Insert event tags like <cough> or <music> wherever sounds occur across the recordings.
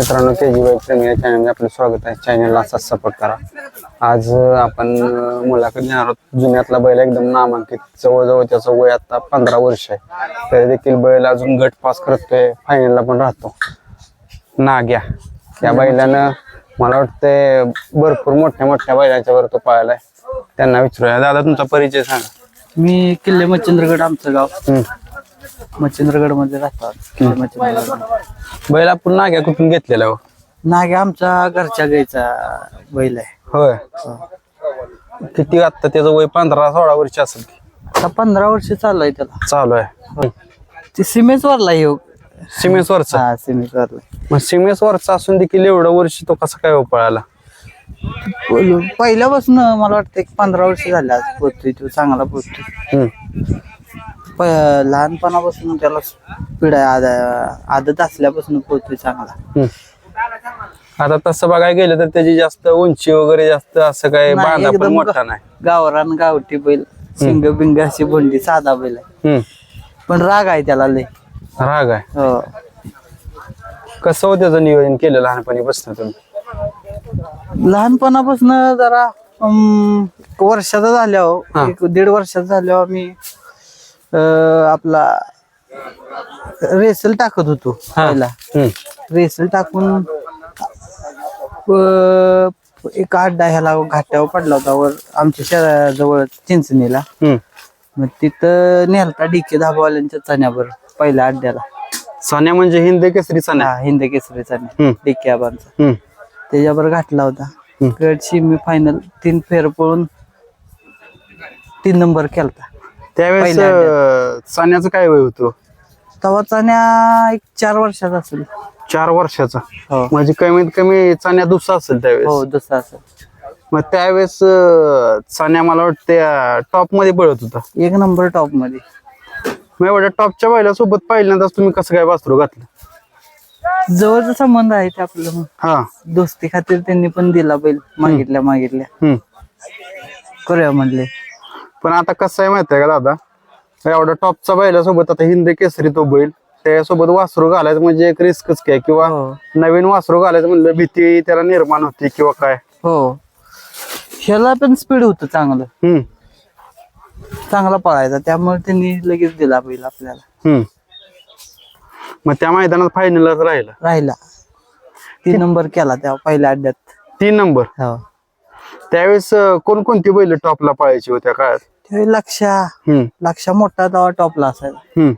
मित्रांनो के जी वाय प्रेमी या चॅनलमध्ये आपलं स्वागत आहे. चॅनलला असाच सपोर्ट करा. आज आपण मुलाखत घेणार आहोत. जुन्यातला बैल एकदम नामांकित जवळजवळ त्याचं वय आता पंधरा वर्ष आहे. तरी देखील बैल अजून गट पास करतोय. फायनलला पण राहतो. नाग्या. या बैलानं मला वाटतंय भरपूर मोठ्या मोठ्या बैलांच्या वर तो पाहिलाय त्यांना विचारूया. दादा तुमचा परिचय सांगा. मी किल्ले मच्छिंद्रगड आमचं गाव. मच्छिंद्रगडमध्ये राहतात. किल्ले मच्छिंद्रगड बैल आपण नाग्या कुठून घेतलेला हो? नागे आमच्या घरच्या गाईचा बैल आहे. होय. किती आता त्याचं वय पंधरा सोळा वर्ष असेल. आता पंधरा वर्ष चालू आहे त्याला. चालू आहे. ते सिमेंट वरला येऊ सिमेंस वरचा? हा सिमेंट वरला मग सिमेंस वरचा असून देखील एवढं वर्ष तो कसा काय हो पळाला? पहिल्यापासून मला वाटतं एक पंधरा वर्ष झाले आज पोहतोय तो चांगला हम्म. प- लहानपणापासून त्याला पिढा आद- आदत असल्यापासून पोहतोय चांगला. हम्म. आता तसं बघायला गेलं तर त्याची जास्त उंची वगैरे जास्त असं काय नाही, बांधा पण एकदम मोठा नाही. गावरान गावठी बैल शिंग बिंग अशी बोंडी साधा बैल आहे. हम्म. पण राग आहे त्याला लय. राग आहे. हो. कसं हो त्याचं नियोजन केलं लहानपणी बसणं तुम्ही? लहानपणापासून जरा वर्षाचा हा. झाल्यावर एक दीड वर्षाचा झाल्यावर मी अं, आपला रेसल टाकत होतो हा. पहिला हम्म. रेसल टाकून अं, एक अड्डा ह्याला घाट्यावर पडला होता वर आमच्या शहराजवळ चिंचणीला हम्म. मग तिथं नेलता डीके धाबावाल्यांच्या चण्यावर पहिल्या अड्ड्याला सान्या म्हणजे हिंद केसरी सान्या हा हिंद केसरी चण्या हम्म. डीके आबांचा हम्म. त्याच्यावर घातला होता हम्म. गट सेमी फायनल तीन फेर पळून तीन नंबर केलता त्यावेळेस पहिल्या अं, सान्याचं काय वय होतं? तेव्हा चाण्या एक चार वर्षाचा असेल. चार वर्षाचा. हो. म्हणजे कमीत कमी चान्या दुसरा असेल त्यावेळेस. हो दुसरा असेल. मग त्यावेळेस अं, सान्या मला वाटते टॉपमध्ये पळत होता. एक नंबर टॉपमध्ये मग एवढ्या टॉपच्या बैलासोबत पहिल्यांदाच तुम्ही कसं काय वासरू घातलं? जवळचा संबंध आहे ते आपलं मग. हा. दोस्ती खातीर त्यांनी पण दिला बैल मागितल्या मागितल्या. हम्म. करूया म्हणले. पण आता कसं आहे माहिती आहे का दादा? एवढ्या टॉपच्या बैलासोबत आता हिंद केसरी तो बैल त्यासोबत वासरू घालायचं म्हणजे एक रिस्कच काय किंवा हो. नवीन वासरू घालायचं म्हणलं भीती त्याला निर्माण होती किंवा काय? हो. ह्याला पण स्पीड होतं चांगलं. हम्म. चांगला पळायचा. त्यामुळे त्यांनी लगेच दिला बैल आपल्याला. हम्म. मग त्या मैदानात फायनलच राहिला. राहिला. तीन नंबर केला त्या पहिल्या अड्ड्यात. तीन नंबर हो. त्यावेळेस अं, कोणकोणती बैल टॉपला पळायची होत्या काळात? ते लक्षा हम्म. लक्षा मोठा तेव्हा टॉपला असायचा. हम्म.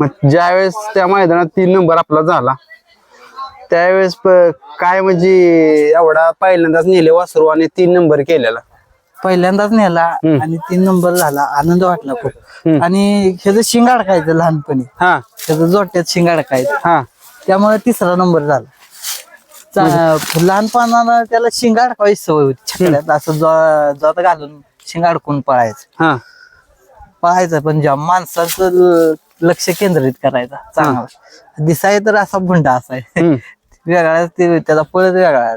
मग ज्यावेळेस त्या मैदानात तीन नंबर आपला झाला त्यावेळेस प- काय म्हणजे एवढा पहिल्यांदाच नेले वासरू आणि तीन नंबर केलेला? पहिल्यांदाच नेला हम्म. आणि तीन नंबर झाला. आनंद वाटला खूप. हम्म. आणि ह्याचं शिंग अडकायचं लहानपणी. हा. त्याचं जोट्यात शिंग अडकायचं हा. त्यामुळे तिसरा नंबर झाला. चा- लहानपणाला त्याला शिंग अडकायची सवय होती छकड्यात असं जो- जोत घालून शिंग अडकून पळायचं. हा. पळायचं पण जेव्हा माणसाचं ल- लक्ष केंद्रित करायचा चांगला. दिसाय तर असा भुंडा असाय हम्म. <laughs> वेगळा ते त्याचा पळत वेगळा. आहे.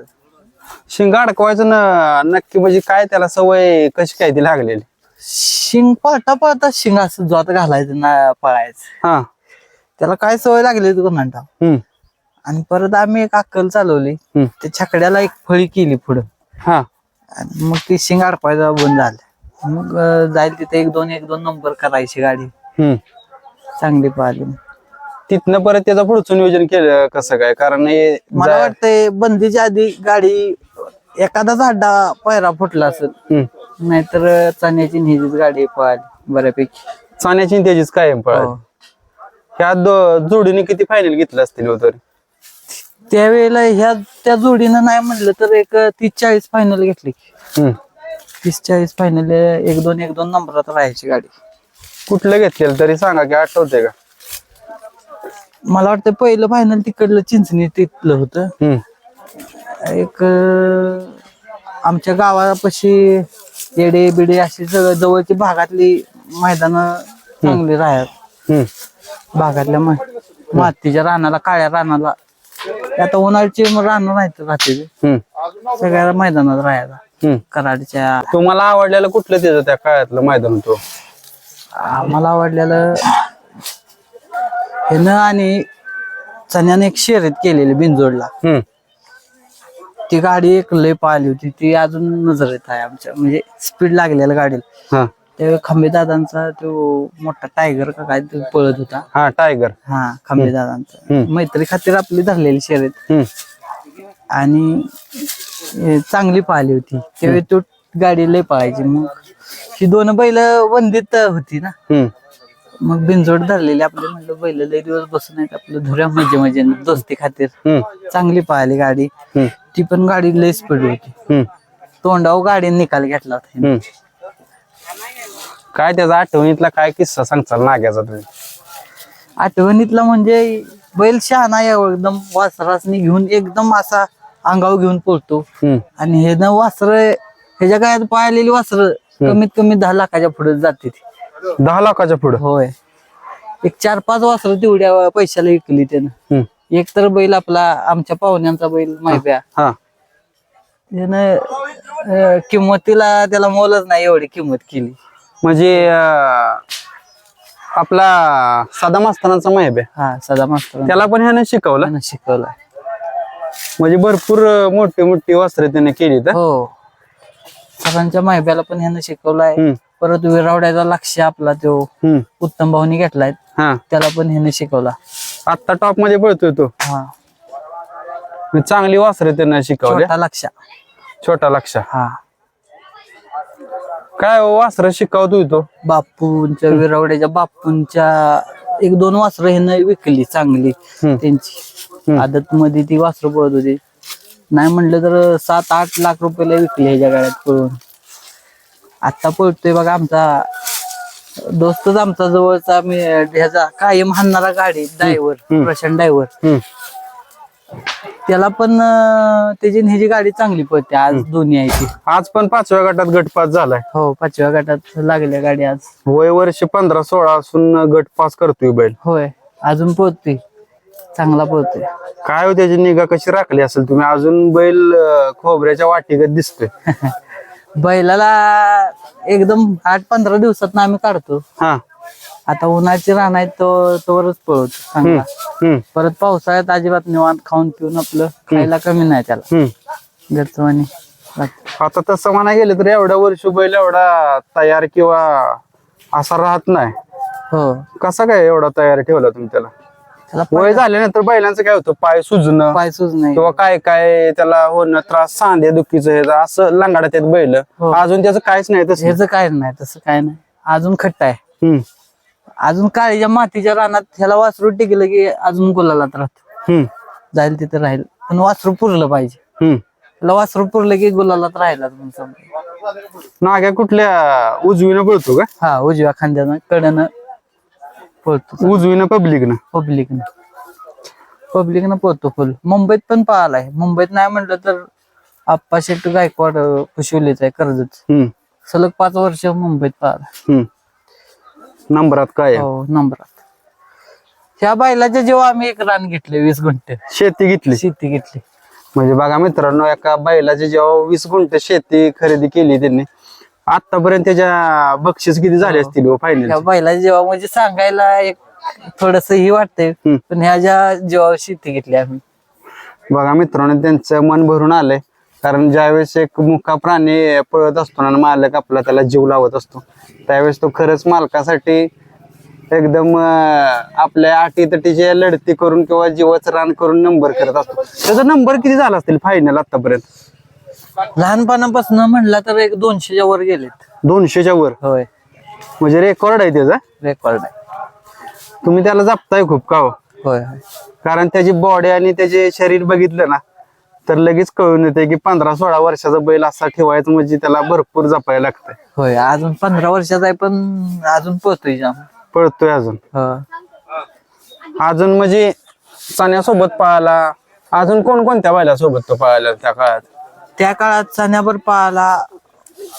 शिंग अडकवायचं ना नक्की म्हणजे काय त्याला सवय कशी काय ती लागलेली? शिंग पळता पळता शिंग असं जोत घालायचं ना पळायचं. हा. त्याला काय सवय लागली होती कोण म्हणता हम्म. आणि परत आम्ही एक अक्कल चालवली. हम्म. त्या छकड्याला एक फळी केली पुढं. हा. आणि मग ती शिंग अडपायचा बंद झालं. मग अं, जाईल तिथे एक दोन एक दोन नंबर करायची गाडी. हम्म. चांगली पाहिली. तिथनं परत त्याचं पुढचं नियोजन केलं कसं काय? कारण हे मला जा- वाटतंय बंदीच्या आधी गाडी एखादाच अड्डा पायरा फुटला असेल. हम्म. नाहीतर चाण्याची नेहमीच गाडी पळाली बऱ्यापैकी. चाण्याची आणि त्याचीच कायम पळाली. हो. ह्या दो- जोडीने किती फायनल घेतलं असतील हो तरी? त्यावेळेला ह्या त्या जोडीनं नाही म्हणलं तर एक तीस चाळीस फायनल घेतली हम्म. तीस चाळीस फायनल एक दोन एक दोन नंबरात राहायची गाडी कुठलं घेतलेलं तरी सांगा की आठवते का मला वाटतं पहिलं फायनल तिकडलं चिंचणी तिथलं होतं हम्म. एक अं, आमच्या गावापाशी येडे बिडे अशी सगळं जवळची भागातली मैदान चांगली राहत हम्म. भागातल्या मा- मातीच्या रानाला काळ्या रानाला ते आता उन्हाळ्याची रानं राहत राहते ते. हम्म. सगळ्या मैदानात राहायला. हम्म. कराडच्या तुम्हाला आवडलेलं कुठलं त्याचं त्या काळातलं मैदान होतं? आम्हाला आवडलेलं ह्यानं आणि चण्याने एक शर्यत केलेली बिनजोडला. हम्म. ती गाडी एक लय पाहिली होती. ती अजून नजरेत आहे आमच्या. म्हणजे स्पीड लागलेल्या गाडीला. हा. त्यावेळी खंबे दादांचा तो मोठा टायगर का काय तो पळत होता. हा टायगर हा खंबे दादांचा. हम्म. मैत्री खातीर आपली धरलेली शर्यत. हम्म. आणि चांगली पाहिली होती. त्यावेळी तो गाडी लय पळायची. मग ही दोन बैल वंदित होती ना. हम्म. मग बिनजोड धरलेली आपले म्हणलं बैल लय दिवस बसून आहेत आपलं धुऱ्या मजे मजे दोस्ती खातीर. हम्म. चांगली पाहिली गाडी. हम्म. ती पण गाडी लय स्पीड होती. हम्म. तोंडावर गाडी निकाल घेतला होता हम्म. काय त्याचा आठवणीतला काय किस्सा सांगचाल नाग्याचा तुम्ही? आठवणीतला म्हणजे बैल शहाणा आहे एकदम वासरासनी घेऊन एकदम असा अंगावर घेऊन हम्म. आणि हे ना वासर ह्याच्या काळात पाळलेली वासर कमीत कमी दहा लाखाच्या पुढे जाते ती दहा लाखाच्या पुढं? होय. एक चार पाच वासर तेवढ्या पैशाला विकली त्यानं. हम्म. एक तर बैल आपला आमच्या पाहुण्यांचा बैल माहिती हा. त्यानं अं, किंमतीला त्याला मोलच नाही एवढी किंमत केली. म्हणजे अं, आपला साधा मास्तरांचा माहेब आहे. हा सदा मास्तर त्याला पण ह्याने शिकवलं? शिकवलं. म्हणजे भरपूर अं, मोठी मोठी वस्त्र त्याने केली तर? हो. सरांच्या माहिब्याला पण ह्यानं शिकवलाय. हम्म. परत विरावड्याचा लक्ष आपला तो हम्म. उत्तम भाऊनी घेतलाय. हा. त्याला पण ह्यानं शिकवला. आत्ता टॉपमध्ये पळतोय तो. हा. चांगली वासरे त्यांना शिकवले. छोटा लक्ष छोटा लक्ष हा. काय वासर शिकवतोय तो. बापूंच्या विरावड्याच्या बापूंच्या एक दोन वासरं ह्यानं विकली चांगली. हम्म. त्यांची आदत मध्ये ती वासरं पळत होती. नाही म्हणलं तर सात आठ लाख रुपयाला विकली ह्याच्या गाड्यात पळून. आता पळतोय बघा आमचा दोस्तच आमचा जवळचा मी ह्याचा कायम हाणणारा गाडी ड्रायव्हर प्रशांत ड्रायव्हर. हम्म. त्याला पण अं, त्याची ह्याची गाडी चांगली पळते आज दोन्ही आहे ती. आज पण पाचव्या गटात गटपास झालाय. हो पाचव्या गटात लागल्या गाडी आज. वय वर्ष पंधरा सोळा असून गट पास करतोय बैल. होय अजून पोहतोय चांगला पोहतोय काय हो त्याची निगा कशी राखली असेल तुम्ही? अजून बैल अं, खोबऱ्याच्या वाटीगत दिसतोय. <laughs> बैलाला एकदम आठ पंधरा दिवसात आम्ही काढतो. हा. आता उन्हाची रान आहे तो तोवरच पळवतो चांगला. हम्म परत पावसाळ्यात अजिबात निवांत खाऊन पिऊन आपलं खायला कमी नाही त्याला. हम्म. घरचं आणि. आता तसं म्हणा गेलं तर एवढ्या वर्ष बैल एवढा तयार किंवा असा राहत नाही. हो. कसा काय एवढा तयार ठेवला तुम्ही त्याला? त्याला वय झाल्यानंतर बैलांचं काय होतं? पाय सुजणं पाय सुज नाही किंवा काय काय त्याला होणं त्रास सांध्या दुखीचं हे असं लंगाडत आहेत बैल. हो. अजून त्याचं काहीच नाही तसं. ह्याचं काय नाही तसं काय नाही. अजून खट्ट आहे. हम्म. अजून काळीच्या मातीच्या रानात ह्याला वासरू टिकलं की अजून गुलालात राहतो. हम्म. जाईल तिथे राहील. पण वासरू पुरलं पाहिजे. हम्म. त्याला वासरू पुरलं की गुलालात राहिला समजा. नाग्या कुठल्या उजवीनं पळतो का? हा उजव्या खांद्यानं कडनं पळतो. उजवीनं पब्लिकनं? पब्लिकनं. पब्लिकनं पळतो फुल मुंबईत पण पळालाय मुंबईत नाही म्हटलं तर आप्पा शेट्टी गायकवाड अं, कुशिवलीच आहे कर्जत सलग पाच वर्ष मुंबईत हम्म. नंबरात काय आहे? हो नंबरात. ह्या बैलाच्या जेव्हा आम्ही एक रान घेतले वीस गुंठे. शेती घेतली? शेती घेतली. म्हणजे बघा मित्रांनो एका बैलाची जेव्हा वीस गुंठ शेती खरेदी केली त्यांनी. आतापर्यंत त्याच्या बक्षीस किती झाले असतील हो फायनल ह्या बैलाच्या जेव्हा म्हणजे सांगायला एक थोडस ही वाटतंय हम्म. पण ह्या ज्या जेव्हा शेती घेतली आम्ही. बघा मित्रांनो त्यांचं मन भरून आलंय. कारण ज्यावेळेस एक मुका प्राणी पळत असतो ना मालक आपला त्याला जीव लावत असतो त्यावेळेस तो खरंच मालकासाठी एकदम आपल्या अटीतटीची लढती करून किंवा जीवाचं रान करून नंबर करत असतो. त्याचा नंबर किती झाला असतील फायनल आतापर्यंत? लहानपणापासून म्हणला तर एक दोनशेच्या वर गेलेत. दोनशेच्या वर? होय. म्हणजे रेकॉर्ड आहे त्याचा? रेकॉर्ड आहे. तुम्ही त्याला जपताय खूप का हो? होय. कारण त्याची बॉडी आणि त्याचे शरीर बघितलं ना तर लगेच कळून येते की पंधरा सोळा वर्षाचा बैल असा ठेवायचं म्हणजे त्याला भरपूर जपायला लागतंय. होय अजून पंधरा वर्षाचा आहे पण अजून पोहतोय जाम. पळतोय अजून. हो. अजून म्हणजे चण्यासोबत पळाला अजून कोण कोणत्या बैलासोबत तो पळाला त्या काळात? त्या काळात चाण्यावर पाळला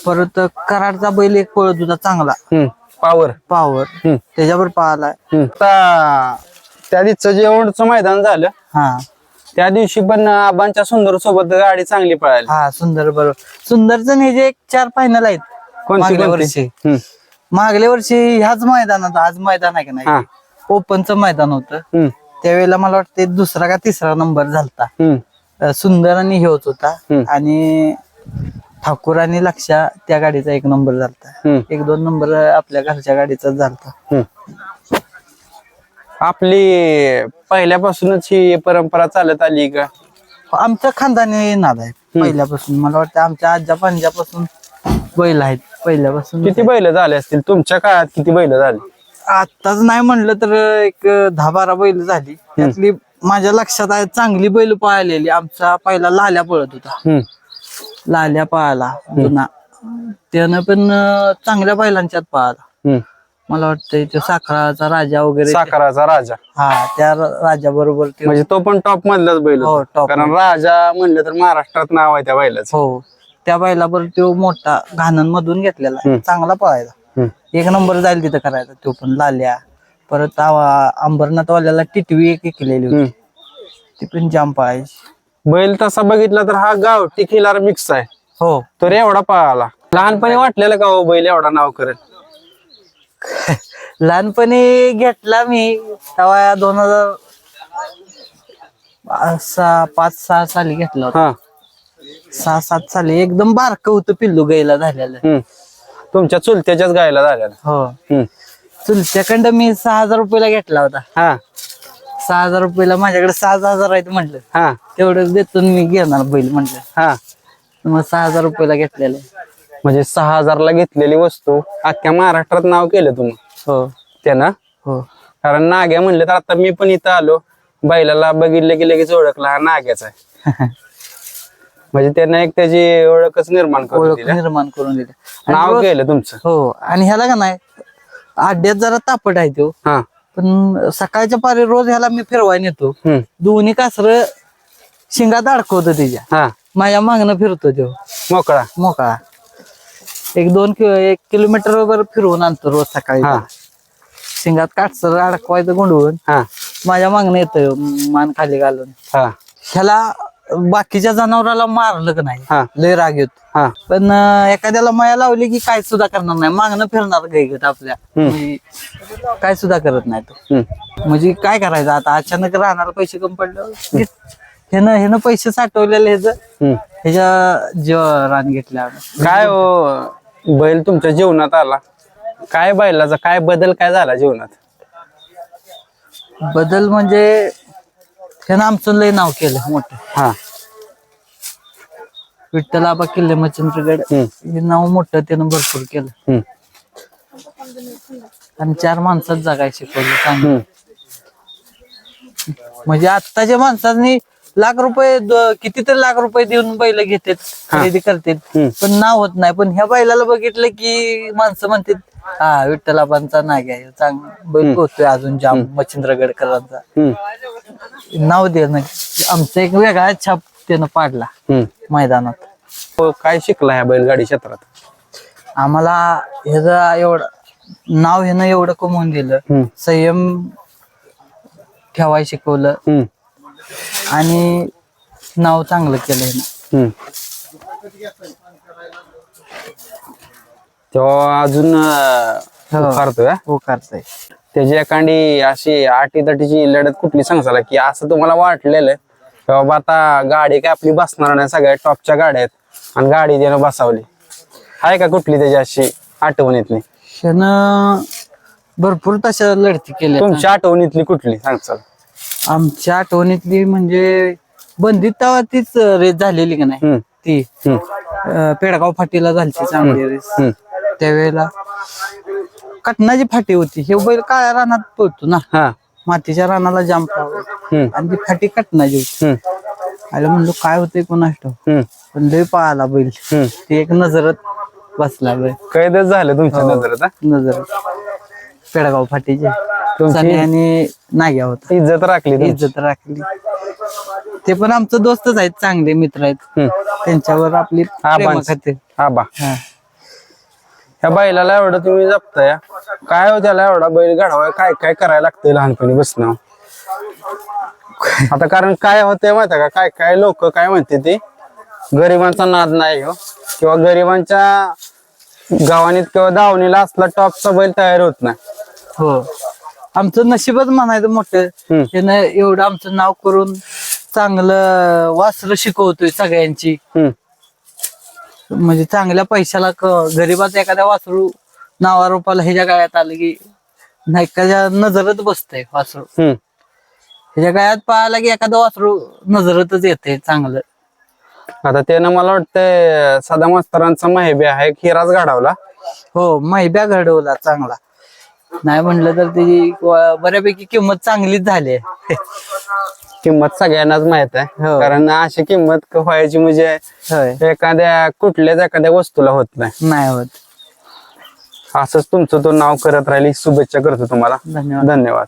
परत कराडचा बैल एक पळत होता चांगला. हम्म पावर. पावर. हम्म. त्याच्यावर पाळला हम्म. आता त्या दिवचं जे एवढचं मैदान झालं. हा. त्या दिवशी पण आबांच्या सुंदर सोबत गाडी चांगली पळाली. हा सुंदर बरोबर. सुंदरचं हे जे एक चार फायनल आहेत. कोणती मागल्या? वर्षी. मागल्या वर्षी ह्याच मैदानात आज मैदान आहे का हा. नाही ओपनचं मैदान होतं. हम्म. त्यावेळेला मला वाटते दुसरा का तिसरा नंबर झालता. हम्म. अं, सुंदर आणि हे होत होता. हम्म. आणि ठाकूर आणि लक्षा त्या गाडीचा एक नंबर झालता. हम्म. एक दोन नंबर आपल्या घरच्या गाडीचाच झालता. हम्म. आपली पहिल्यापासूनच ही परंपरा चालत आली का? आमच्या खानदानी नाद आहे पहिल्यापासून मला वाटतं आमच्या आजा पंजापासून बैल आहेत. पहिल्यापासून किती बैल झाले असतील? तुमच्या काळात किती बैल झाली? आताच नाही म्हणलं तर एक दहा बारा बैल झाली. त्यातली माझ्या लक्षात आहे चांगली बैल पळालेली. आमचा पहिला लाल्या पळत होता. लाल्या पळाला जुना त्यानं पण चांगल्या बैलांच्यात पळाला. मला वाटतं तो साखराचा राजा वगैरे साखराचा राजा. हा त्या राजा बरोबर ते म्हणजे तो पण टॉप मधलाच बैल हो, होता. top कारण राजा म्हणलं तर महाराष्ट्रात नाव आहे त्या बैलाचं. हो त्या बैलावर तो मोठा घाणन मधून घेतलेला आहे. हम्म. चांगला पळायला हम्म. एक नंबर जाईल तिथं करायचा तो पण लाल्या. परत अंबरनाथ वाल्याला टिटवी एक केलेली होती. हम्म. ती पण जाम पळायची. बैल तसा बघितला तर हा गावठी खिलार मिक्स आहे. हो. तर एवढा पळाला. लहानपणी वाटलेलं का हो बैल एवढा नाव करेल? <laughs> लहानपणी घेतला मी. तेव्हा दोन हजार सहा पाच सहा साली घेतला होता. हा. सहा सात साली. एकदम बारक होतं पिल्लू गायला झालेलं. हम्म. तुमच्या चुलत्याच्याच गायला झालेला. हो. हम्म. चुलत्याकडं मी सहा हजार रुपयाला घेतला होता. हा. सहा हजार रुपयाला माझ्याकडे सहा हजार आहेत म्हटलं हा. तेवढंच देतो मी घेणार बैल म्हटलं हा. मग सहा हजार रुपयाला घेतलेलं. म्हणजे सहा हजारला घेतलेली वस्तू अख्ख्या महाराष्ट्रात नाव केलं तुम्ही. हो. त्यानं हो. कारण नाग्या म्हणलं तर आता मी पण इथं आलो. बैलाला बघितलं की लगेच ओळखला हा नाग्याचा आहे. <laughs> म्हणजे त्यानं एक त्याची ओळखच निर्माण करून ओळख दिली. निर्माण करून दिली. आणि नाव रोज- केलं तुमचं. हो. आणि ह्याला का नाही आड्यात जरा तापट आहे तो. हा. पण सकाळच्या पारी रोज ह्याला मी फिरवाय नेतो. हम्म. दोन्ही कासर शिंगात अडकवतो तिच्या. हा. माझ्या मागणं फिरतो तो. मोकळा. मोकळा. एक दोन किलो एक किलोमीटर वर फिरवून आणतो रोज सकाळी. हा. शिंगात काटसर अडकवायचं गुंडवून हा. माझ्या मागणं येतोय मान खाली घालून. हा. ह्याला बाकीच्या जनावराला मारलं का नाही हा. लय राग येतो. हा. पण अं, एखाद्याला माया लावली की काय सुद्धा करणार नाही. मागणं फिरणार गैगत आपल्या. म्हणजे काय सुद्धा करत नाही तो. हम्म. म्हणजे काय करायचं आता? अचानक राहणार पैसे कमी पडलं ह्यानं ह्यानं पैसे साठवलेले ह्याच हम्म. ह्याच्या जीव रान घेतल्या काय हो? बैल तुमच्या जीवनात आला. काय बैलाचा काय बदल काय झाला जीवनात? बदल म्हणजे ह्यानं आमचं लय नाव केलं मोठं. हा. विठ्ठल आबा किल्ले मच्छिंद्रगड हम्म. हे नाव मोठं त्यानं भरपूर केलं. हम्म. आणि चार माणसात जगाय शिकवलं चांगलं. हम्म म्हणजे आत्ताच्या माणसांनी लाख रुपये द- कितीतरी लाख रुपये देऊन बैल घेतात खरेदी करतात. पण नाव होत नाही. पण ह्या बैलाला बघितलं की माणसं म्हणतात हा विठ्ठलाबांचा नाग आहे. चांग बैल पोहतोय अजून जाम मच्छिंद्रगडकरांचा. हम्म. नाव देणं आमचा एक वेगळा छाप त्यानं पाडला हम्म. मैदानात. हो, काय शिकला ह्या बैलगाडी क्षेत्रात? आम्हाला ह्याचं एवढं नाव ह्यानं एवढं कमवून दिलं. हम्म. संयम ठेवाय शिकवलं. हम्म. आणि नाव चांगलं केलं ह्यानं हम्म. तो अजून अं, हो. करतोय हा? हो करताय त्याची एखादी अशी आटीतटीची लढत कुठली सांगसाला की असं तुम्हाला वाटलेलं की बाबा आता गाडी काय आपली बसणार नाही सगळ्या टॉपच्या गाड्या आहेत आणि गाडी त्यानं बसावली. आहे का कुठली त्याची अशी आठवणीतली ह्यानं भरपूर तशा लढती केल्या तुमच्या आठवणीतली कुठली सांगचाल आमच्या आठवणीतली म्हणजे बंदीत तेव्हा तीच रेस झालेली का नाही? हम्म. ती हम्म. अं, पेडगाव फाटीला झाली चांगली रेस. हम्म. त्यावेळेला कटनाची फाटी होती. हे बैल काळ्या रानात पळतो ना? हा. मातीच्या रानाला जाम हम्म. आणि ती फाटी कटनाची होती. हम्म. आलं म्हणलो काय होतंय कोणास ठाऊक हम्म. पण लय पाळाला बैल. हम्म. ती एक नजरत बसला बैल. कैदच झालं तुमच्या नजरेत हा? नजर पेडगाव फाटीचे. तुमची- सनी आणि नाग्या होता. इज्जत राखली तुमची. इज्जत राखली. ते पण आमचं दोस्तच आहेत चांगले मित्र आहेत. हम्म. त्यांच्यावर आपली आबांच. आबा ह्या बैलाला एवढं तुम्ही जपताय. काय हो त्याला एवढा बैल घडवाय? काय काय करायला लागतंय लहानपणी बसणं? आता कारण काय होतंय माहिती का? काय काय लोक काय म्हणते ते? गरिबांचा नाद नाही हो. किंवा गरिबांच्या गावानीत किंवा दावणीला असला टॉपचा बैल तयार होत नाही. हो. आमचं नशीबच म्हणायचं मोठं. हम्म. त्यानं एवढं आमचं नाव करून चांगलं वासर शिकवतोय सगळ्यांची. हम्म. म्हणजे चांगल्या पैशाला क- गरीबाचं एखाद्या वासरू नावा रुपाला ह्याच्या गाळ्यात आलं की नायकाच्या नजरत बसतंय वासरू. हम्म. ह्याच्या गाळ्यात पाहायला की एखादं वासरू नजरतच येते चांगलं. आता त्यानं मला वाटतंय सदा मास्तरांचा माहिबी आहे हिराच गाडावला हो मैब्या घडवला चांगला. नाही म्हणलं तर त्याची बऱ्यापैकी किंमत चांगलीच झाली आहे. किंमत सगळ्यांनाच माहीत आहे. हो. कारण अशी किंमत व्हायची म्हणजे होय. एखाद्या कुठल्याच एखाद्या वस्तूला होत नाही. नाही होत. असंच तुमचं तो नाव करत राहील. ही शुभेच्छा करतो तुम्हाला. धन्यवाद. धन्यवाद.